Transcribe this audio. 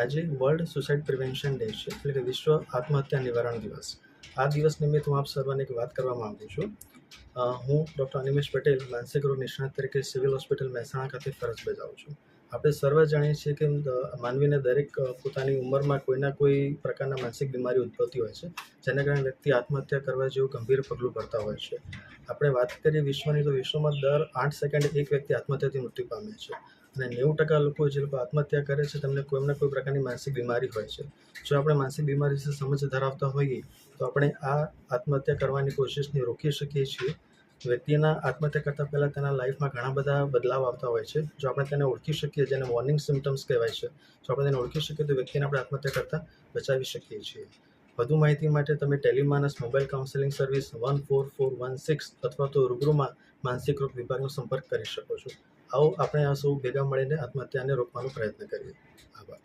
આજે world suicide prevention day છે, એટલે કે વિશ્વ આત્મહત્યા નિવારણ દિવસ. આ દિવસ નિમિત્તે હું આપ સર્વને એક વાત કરવા માગું છું. હું ડૉક્ટર અનિમેશ પટેલ, માનસિક રોગ નિષ્ણાત તરીકે સિવિલ હોસ્પિટલ મહેસાણા ખાતે ફરજ બજાવું છું. આપણે સર્વ જાણીએ છીએ કે માનવીને દરેક પોતાની ઉંમરમાં કોઈના કોઈ પ્રકારના માનસિક બીમારી ઉદ્ભવતી હોય છે, જેના કારણે વ્યક્તિ આત્મહત્યા કરવા જેવું ગંભીર પગલું ભરતા હોય છે. આપણે વાત કરીએ વિશ્વની, તો વિશ્વમાં દર આઠ સેકન્ડે એક વ્યક્તિ આત્મહત્યાથી મૃત્યુ પામે છે. અને નેવું ટકા લોકો જે લોકો આત્મહત્યા કરે છે, તેમને કોઈને કોઈ પ્રકારની માનસિક બીમારી હોય છે. જો આપણે માનસિક બીમારી વિશે સમજ ધરાવતા હોઈએ, તો આપણે આ આત્મહત્યા કરવાની કોશિશને રોકી શકીએ છીએ. વ્યક્તિના આત્મહત્યા કરતાં પહેલાં તેના લાઈફમાં ઘણા બધા બદલાવ આવતા હોય છે. જો આપણે તેને ઓળખી શકીએ, જેને વોર્નિંગ સિમ્ટમ્સ કહેવાય છે, જો આપણે તેને ઓળખી શકીએ તો વ્યક્તિને આપણે આત્મહત્યા કરતાં બચાવી શકીએ છીએ. વધુ માહિતી માટે તમે Telemanas mobile counselling service one four four one six અથવા તો રૂબરૂમાં માનસિક રોગ વિભાગનો સંપર્ક કરી શકો છો. આવો આપણે આ સૌ ભેગા મળીને આત્મહત્યાને રોકવાનો પ્રયત્ન કરીએ. આભાર.